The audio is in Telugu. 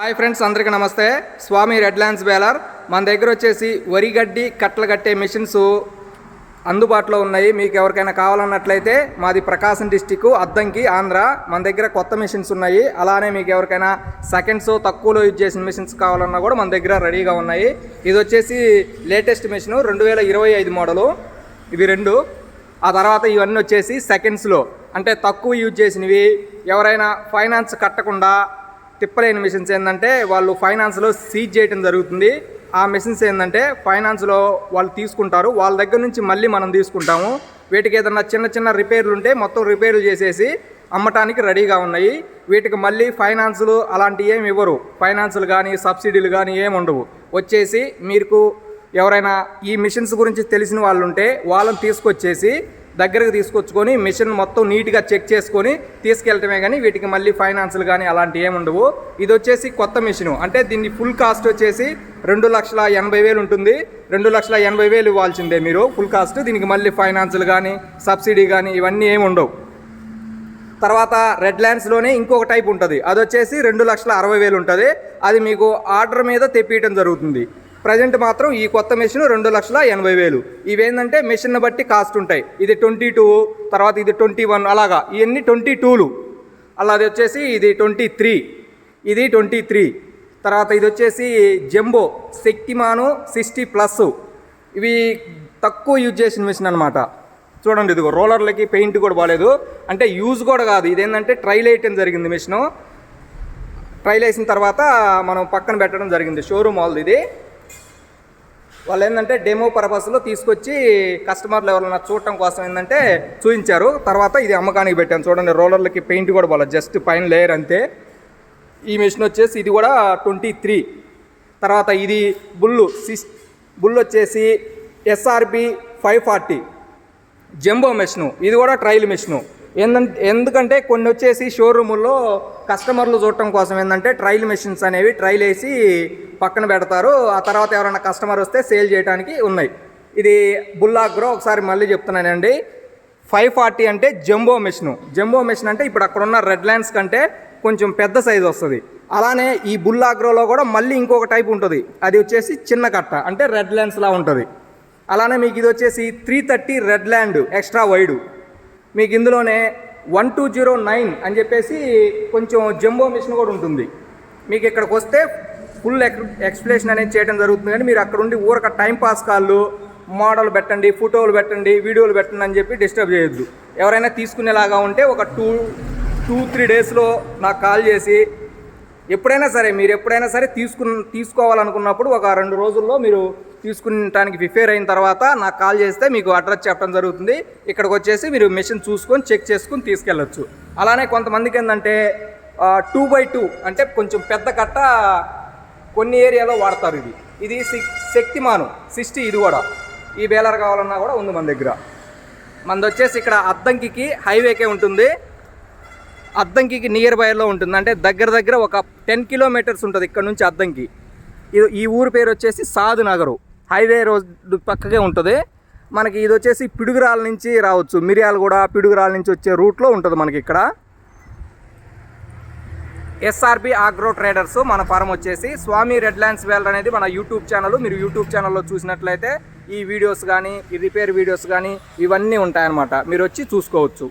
హాయ్ ఫ్రెండ్స్ అందరికీ నమస్తే. Swami red lands baler. మన దగ్గర వచ్చేసి వరి గడ్డి కట్టలు కట్టే మిషన్స్ అందుబాటులో ఉన్నాయి. మీకు ఎవరికైనా కావాలన్నట్లయితే మాది ప్రకాశం డిస్టిక్ అద్దంకి ఆంధ్ర. మన దగ్గర కొత్త మిషన్స్ ఉన్నాయి. అలానే మీకు ఎవరికైనా సెకండ్స్ తక్కువలో యూజ్ చేసిన మిషన్స్ కావాలన్నా కూడా మన దగ్గర రెడీగా ఉన్నాయి. ఇది వచ్చేసి లేటెస్ట్ మిషన్ రెండు వేల ఇరవై ఐదు మోడలు ఇవి రెండు. ఆ తర్వాత ఇవన్నీ వచ్చేసి సెకండ్స్లో అంటే తక్కువ యూజ్ చేసినవి. ఎవరైనా ఫైనాన్స్ కట్టకుండా తిప్పలేని మిషన్స్ ఏంటంటే వాళ్ళు ఫైనాన్స్లో సీజ్ చేయడం జరుగుతుంది. ఆ మిషన్స్ ఏంటంటే ఫైనాన్స్లో వాళ్ళు తీసుకుంటారు. వాళ్ళ దగ్గర నుంచి మళ్ళీ మనం తీసుకుంటాము. వీటికి ఏదన్నా చిన్న చిన్న రిపేర్లు ఉంటే మొత్తం రిపేర్లు చేసేసి అమ్మటానికి రెడీగా ఉన్నాయి. వీటికి మళ్ళీ ఫైనాన్సులు అలాంటివి ఏమి ఇవ్వరు. ఫైనాన్సులు కానీ సబ్సిడీలు కానీ ఏమి ఉండవు. వచ్చేసి మీకు ఎవరైనా ఈ మిషన్స్ గురించి తెలిసిన వాళ్ళు ఉంటే వాళ్ళని తీసుకొచ్చేసి దగ్గరకు తీసుకొచ్చుకొని మిషన్ మొత్తం నీట్గా చెక్ చేసుకొని తీసుకెళ్ళటమే కానీ వీటికి మళ్ళీ ఫైనాన్సులు కానీ అలాంటివి ఏమి ఉండవు. ఇది వచ్చేసి కొత్త మిషన్. అంటే దీన్ని ఫుల్ కాస్ట్ వచ్చేసి రెండు లక్షల ఎనభై వేలు ఉంటుంది. రెండు లక్షల ఎనభై వేలు ఇవ్వాల్సిందే మీరు ఫుల్ కాస్ట్. దీనికి మళ్ళీ ఫైనాన్సులు కానీ సబ్సిడీ కానీ ఇవన్నీ ఏమి ఉండవు. తర్వాత రెడ్ ల్యాండ్స్లోనే ఇంకొక టైప్ ఉంటుంది. అది వచ్చేసి రెండు లక్షల అరవై వేలు ఉంటుంది. అది మీకు ఆర్డర్ మీద తెప్పియటం జరుగుతుంది. ప్రజెంట్ మాత్రం ఈ కొత్త మెషిన్ రెండు లక్షల ఎనభై వేలు. ఇవేంటంటే మెషిన్ బట్టి కాస్ట్ ఉంటాయి. ఇది ట్వంటీ టూ తర్వాత ఇది ట్వంటీ వన్ అలాగా. ఇవన్నీ ట్వంటీ టూలు. అలా అది వచ్చేసి ఇది ట్వంటీ త్రీ. ఇది ట్వంటీ త్రీ. తర్వాత ఇది వచ్చేసి జంబో శక్తిమాను సిక్స్టీ ప్లస్. ఇవి తక్కువ యూజ్ చేసిన మిషన్ అనమాట చూడండి ఇదిగో రోలర్లకి పెయింట్ కూడా బాగాలేదు. అంటే యూజ్ కూడా కాదు. ఇదేంటంటే ట్రైల్ వేయటం జరిగింది మిషను. ట్రైల్ వేసిన తర్వాత మనం పక్కన పెట్టడం జరిగింది. షోరూమ్ వాళ్ళది ఇది. వాళ్ళు ఏంటంటే డెమో పర్పస్లో తీసుకొచ్చి కస్టమర్లు ఎవరైనా చూడటం కోసం ఏంటంటే చూపించారు తర్వాత ఇది అమ్మకానికి పెట్టాను చూడండి రోలర్లకి పెయింట్ కూడా బాగాలేదు జస్ట్ పైన లేయర్ అంతే. ఈ మిషన్ వచ్చేసి ఇది కూడా ట్వంటీ త్రీ తర్వాత ఇది బుల్లు సిస్ బుల్ వచ్చేసి SRB five forty jumbo machine ఇది కూడా ట్రయల్ మెషిను ఏందంటే ఎందుకంటే కొన్ని వచ్చేసి షోరూముల్లో కస్టమర్లు చూడటం కోసం ఏంటంటే ట్రైల్ మెషిన్స్ అనేవి ట్రైల్ వేసి పక్కన పెడతారు. ఆ తర్వాత ఎవరైనా కస్టమర్ వస్తే సేల్ చేయడానికి ఉన్నాయి. ఇది బుల్లాగ్రో ఒకసారి మళ్ళీ చెప్తున్నానండి. ఫైవ్ ఫార్టీ అంటే జంబో మెషిన్. జంబో మెషిన్ అంటే ఇప్పుడు అక్కడ ఉన్న రెడ్ ల్యాండ్స్ కంటే కొంచెం పెద్ద సైజు వస్తుంది. అలానే ఈ బుల్లాగ్రోలో కూడా మళ్ళీ ఇంకొక టైప్ ఉంటుంది. అది వచ్చేసి చిన్న కట్ట అంటే రెడ్ ల్యాండ్స్లా ఉంటుంది. అలానే మీకు ఇది వచ్చేసి three thirty red land extra wide. మీకు ఇందులోనే వన్ టూ జీరో నైన్ అని చెప్పేసి కొంచెం జంబో మిషన్ కూడా ఉంటుంది. మీకు ఇక్కడికి వస్తే ఫుల్ ఎక్స్ప్లెనేషన్ అనేది చేయడం జరుగుతుంది కానీ మీరు అక్కడ ఉండి ఊరక టైం పాస్ కాళ్ళు మోడల్ పెట్టండి ఫోటోలు పెట్టండి వీడియోలు పెట్టండి అని చెప్పి డిస్టర్బ్ చేయొద్దు. ఎవరైనా తీసుకునేలాగా ఉంటే ఒక టూ టూ త్రీ డేస్లో నాకు కాల్ చేసి ఎప్పుడైనా సరే మీరు ఎప్పుడైనా సరే తీసుకు తీసుకోవాలనుకున్నప్పుడు ఒక రెండు రోజుల్లో మీరు తీసుకునటానికి ప్రిపేర్ అయిన తర్వాత నాకు కాల్ చేస్తే మీకు అడ్రస్ చెప్పడం జరుగుతుంది. ఇక్కడికి వచ్చేసి మీరు మెషిన్ చూసుకొని చెక్ చేసుకుని తీసుకెళ్ళొచ్చు. అలానే కొంతమందికి ఏంటంటే టూ బై టూ అంటే కొంచెం పెద్ద కట్ట కొన్ని ఏరియాలో వాడతారు ఇది ఇది సిక్- శక్తిమాను సిక్స్టీ ఇది కూడా. ఈ బేలర్ కావాలన్నా కూడా ఉంది మన దగ్గర. మనది వచ్చేసి ఇక్కడ అద్దంకి హైవేకే ఉంటుంది. అద్దంకి నియర్ బైలో ఉంటుంది. అంటే దగ్గర దగ్గర ఒక టెన్ కిలోమీటర్స్ ఉంటుంది ఇక్కడ నుంచి అద్దంకి. ఇది ఈ ఊరు పేరు వచ్చేసి సాధు నగరు. హైవే రోడ్డు పక్కకే ఉంటుంది. మనకి ఇది వచ్చేసి పిడుగురాల నుంచి రావచ్చు. మిరియాలు కూడా పిడుగురాల నుంచి వచ్చే రూట్లో ఉంటుంది మనకి ఇక్కడ. ఎస్ఆర్బి ఆగ్రో ట్రేడర్స్ మన ఫారం వచ్చేసి స్వామి రెడ్ ల్యాండ్స్ వేల్ అనేది మన యూట్యూబ్ ఛానల్ మీరు యూట్యూబ్ ఛానల్లో చూసినట్లయితే ఈ వీడియోస్ కానీ ఈ రిపేర్ వీడియోస్ కానీ ఇవన్నీ ఉంటాయన్నమాట. మీరు వచ్చి చూసుకోవచ్చు.